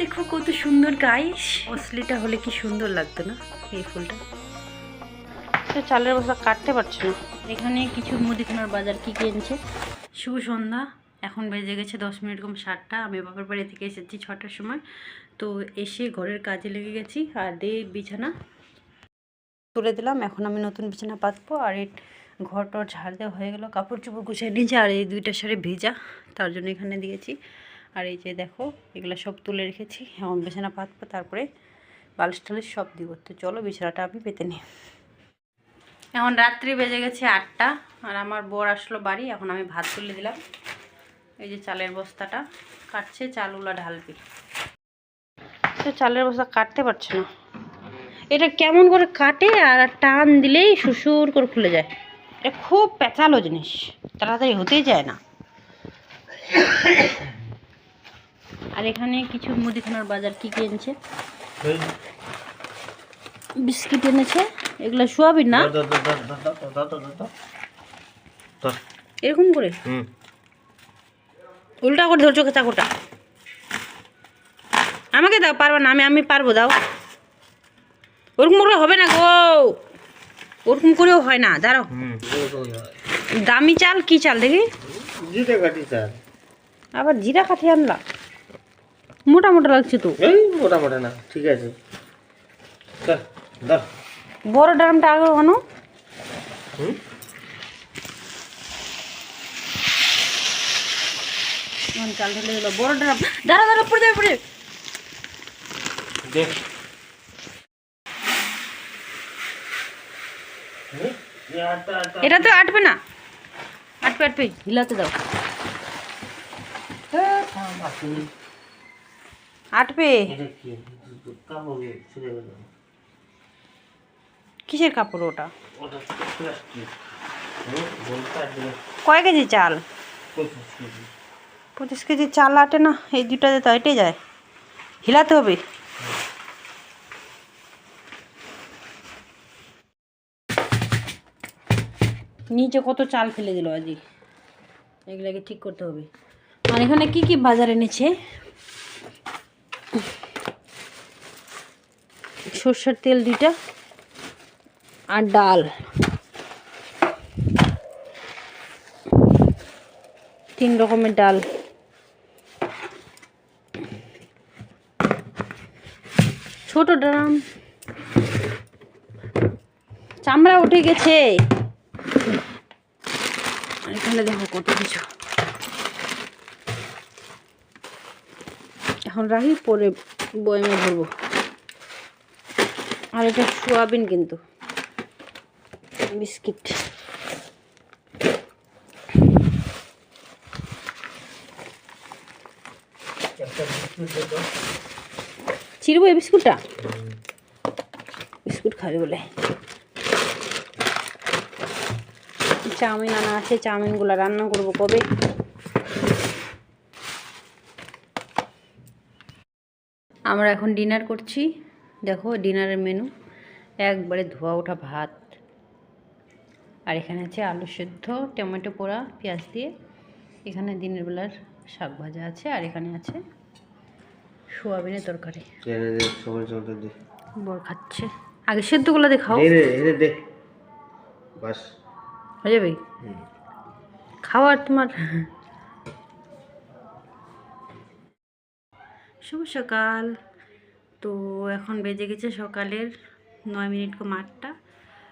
দেখো কত সুন্দর গাইস। অসলিটা হলে কি সুন্দর লাগতো না? এই ফুলটা। তো চালের বস্তা কাটতে পারছে না? এখানে কিছু মুদিখানার বাজার কি কিনছে শুভ সন্ধ্যা। এখন বেজে গেছে দশ মিনিট কম সাতটা। আমি বাবার বাড়ি থেকে এসেছি ছটার সময়। তো এসে ঘরের কাজে লেগে গেছি। আর দিয়ে বিছানা। তুলে দিলাম। এখন আমি নতুন বিছানা পাতবো। আর এই ঘর টর ঝাড় দেওয়া হয়ে গেলো। কাপড় চোপড় গুছিয়ে নিয়েছি। আর এই দুইটা শাড়ি ভেজা। তার জন্য এখানে দিয়েছি। আর এই যে দেখো, এগুলো সব তুলে রেখেছি। এখন বিছানা পাতবো, তারপরে বালিশ টালিশ সব দিব। তো চলো বিছানাটা আমি পেতে নিই। এখন রাত্রি বেজে গেছে আটটা, আর আমার বর আসলো বাড়ি। এখন আমি ভাত তুলে দিলাম। এই যে চালের বস্তাটা কাটছে, চালগুলো ঢালবে। তো চালের বস্তা কাটতে পারছে না। এটা কেমন করে কাটে আর টান দিলেই সুসুর করে খুলে যায়। এটা খুব পেঁচালো জিনিস। তাড়াতাড়ি হতেই যায় না। আর এখানে কিছু মুদিখানার বাজার কি এনেছে? বিস্কিট এনেছে এগুলো সোয়াবিন না? এরকম করে? উল্টা করে ধরছো চাকরটা আমাকে দাও পারব না আমি আমি পারব দাও। ওরকম করে হবে না গো। ওরকম করেও হয় না দাঁড়াও। দামি চাল কি চাল দেখি? জিরে কাটি স্যার আবার জিরা কাঠি আনলা। মোটা মোটা লাগছে তো। এই মোটা মোটা না ঠিক আছে। চল ধর বড় ড্রামটা আগে আনো হুম? চাল ঢেলে দিল বড় ড্রাম দাঁড়া দাঁড়া পড়ে যাবে পড়ে দেখ। এটা তো আটবে না। আটবে আটবে। হিলাতে দাও। হ্যাঁ। আটবে কিসের কাপড় ওটা? কয় কেজি চাল? পঁচিশ কেজি। চাল আটে না, এই দুটাতে তো এটে যায়। হিলাতে হবে। নিচে কত চাল ফেলে দিল আজই এগুলাকে ঠিক করতে হবে। আর এখানে কি কি বাজারে এনেছে সর্ষের তেল দুইটা আর ডাল। তিন রকমের ডাল। ছোট ড্রাম চামড়া উঠে গেছে। এখানে দেখো কত কিছু। এখন রাখি পরে বয়মে ভরবো আর এটা সোয়াবিন কিন্তু। বিস্কিট। চিরবো এই বিস্কুটটা? বিস্কুট খাবে বলে। চাউমিন আনা আছে, চাউমিনগুলো রান্না করব কবে? আমরা এখন ডিনার করছি। দেখো ডিনারের মেনু একবারে ধোয়া ওঠা ভাত। আর এখানে আছে আলু সেদ্ধ টমেটো পোড়া পেঁয়াজ দিয়ে। এখানে দিনের বেলার শাক ভাজা আছে আর এখানে আছে সোয়াবিনের তরকারি। বর খাচ্ছে। আগে সেদ্ধগুলো দেখাও। বাস। হয়ে যাবে? খাওয়ার তোমার? শুভ সকাল। তো এখন বেজে গেছে সকালের নয় মিনিট কম আটটা।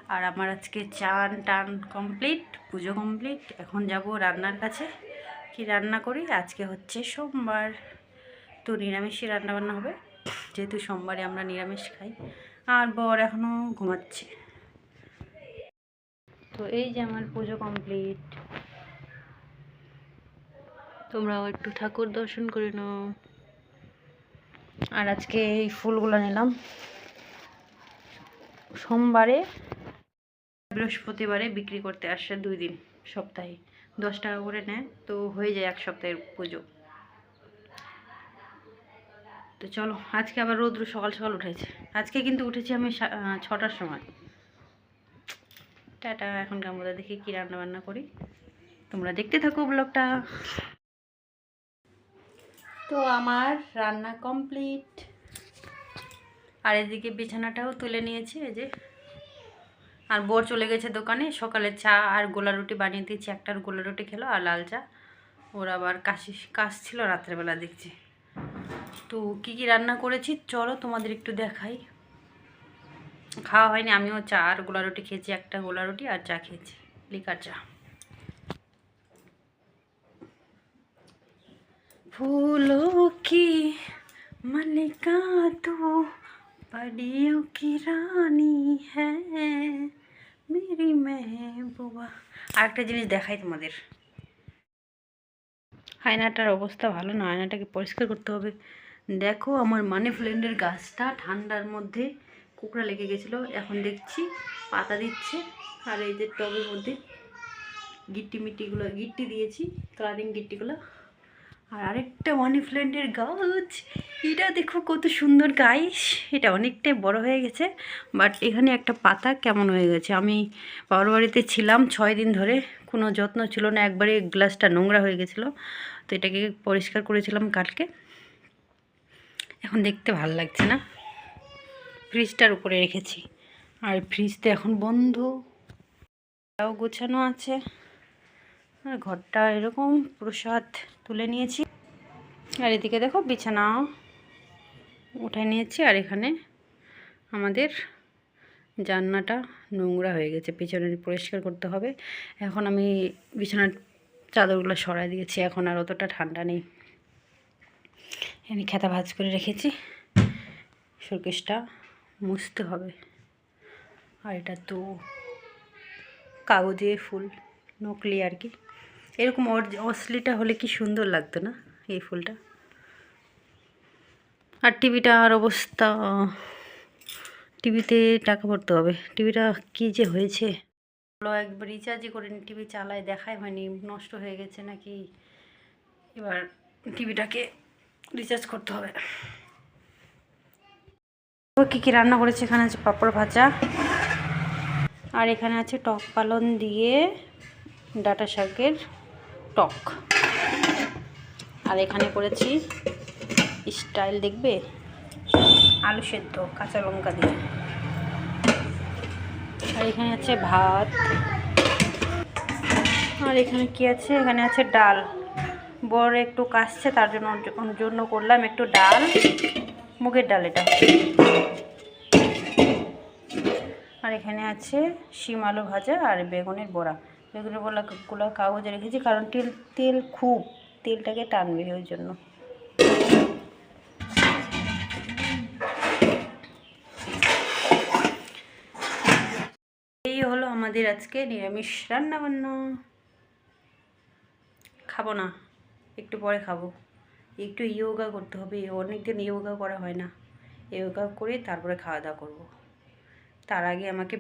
আর আমার আজকে চান টান কমপ্লিট পুজো কমপ্লিট এখন যাব রান্নার কাছে। কি রান্না করি? আজকে হচ্ছে সোমবার। তো নিরামিষই রান্না বান্না হবে। যেহেতু সোমবারে আমরা নিরামিষ খাই। আর বর এখনও ঘুমাচ্ছে। তো এই যে আমার পুজো কমপ্লিট তোমরাও একটু ঠাকুর দর্শন করে নাও। আর আজকে এই ফুলগুলো নিলাম। সোমবারে বৃহস্পতিবারে বিক্রি করতে আসে দুই দিন সপ্তাহে। দশ টাকা করে নেয়, তো হয়ে যায় এক সপ্তাহের পুজো। তো চলো, আজকে আবার রৌদ্র সকাল সকাল উঠেছে। আজকে কিন্তু উঠেছি আমি ছটার সময়। টাটা এখনকার মধ্যে দেখি কী রান্না বান্না করি। তোমরা দেখতে থাকো ব্লগটা। তো আমার রান্না কমপ্লিট। আর এদিকে বিছানাটাও তুলে নিয়েছি, এই যে। আর বোর চলে গেছে দোকানে, সকালে চা আর গোলা রুটি বানিয়ে দিয়েছি। একটার গোলা রুটি খেলো আর লাল চা। ওর আবার কাশি, কাশ ছিল রাত্রেবেলা দেখছি। তো কী কী রান্না করেছি? চলো তোমাদের একটু দেখাই। খাওয়া হয়নি, আমিও চা আর গোলা রুটি খেয়েছি, একটা গোলা রুটি আর চা খেয়েছি, লিকার চা। फूलों की मलिका तू परियों की रानी है मेरी महबूबा আরেকটা জিনিস দেখাই তোমাদের আয়নাটার অবস্থা ভালো না আয়নাটাকে পরিষ্কার করতে হবে দেখো আমার মানি প্ল্যান্টের গাছটা ঠান্ডার মধ্যে কুকড়া লেগে গেছিলো এখন দেখছি পাতা দিচ্ছে আর এই যে টবের মধ্যে গিট্টি মিট্টিগুলো গিট্টি দিয়েছি কালারিং গিট্টিগুলো আর আরেকটা মানি প্ল্যান্টের গাছ। এটা দেখো কত সুন্দর গাছ এটা অনেকটাই বড় হয়ে গেছে বাট এখানে একটা পাতা কেমন হয়ে গেছে? আমি বাবার বাড়িতে ছিলাম ছয় দিন ধরে, কোনো যত্ন ছিল না, একবারে গ্লাসটা নোংরা হয়ে গেছিল। তো এটাকে পরিষ্কার করেছিলাম কালকে। এখন দেখতে ভালো লাগছে না। ফ্রিজটার উপরে রেখেছি। আর ফ্রিজ তো এখন বন্ধ। তাও গোছানো আছে। আর ঘরটা এরকম প্রসাদ তুলে নিয়েছি। আর এদিকে দেখো বিছানা উঠায় নিয়েছি, আর এখানে আমাদের জান্নাটা নোংরা হয়ে গেছে, পিছনে পরিষ্কার করতে হবে। এখন আমি বিছানার চাদরগুলো সরাই দিয়েছি, এখন আর অতটা ঠান্ডা নেই। এখানে খেতা ভাজ করে রেখেছি, শোকেসটা মুছতে হবে। আর এটা তো কাগজে ফুল, নকলি আর কি। এরকম অসলিটা হলে কি সুন্দর লাগতো না এই ফুলটা? আর টিভিটার অবস্থা টিভিতে টাকা ভরতে হবে। টিভিটা কি যে হয়েছে? একবার রিচার্জই করিনি টিভি চালায় দেখাই হয়নি নষ্ট হয়ে গেছে নাকি? এবার টিভিটাকে রিচার্জ করতে হবে। কী কী রান্না করেছে? এখানে আছে পাঁপড় ভাজা। আর এখানে আছে টক পালন দিয়ে ডাটা শাকের টক। আর এখানে করেছি স্টাইল দেখবে? আলু সেদ্ধ, কাঁচা লঙ্কা দিয়ে। আর এখানে আছে ভাত। আর এখানে কি আছে? এখানে আছে ডাল। বড় একটু কাশছে, তার জন্য জন্য করলাম একটু ডাল। মুগের ডাল এটা। আর এখানে আছে শিম আলু ভাজা আর বেগুনের বড়া। বেগুনের বড়াগুলো কাগজে রেখেছি, কারণ তেল তেল খুব, তেলটাকে টানবে ওই জন্য। এই হলো আমাদের আজকে নিরামিষ রান্না বান্না খাব না, একটু পরে খাব। একটু ইয়োগা করতে হবে অনেক দিন ইয়োগা করা হয় না। ইয়োগা করে তারপরে খাওয়া দাওয়া করব। তার আগে আমাকে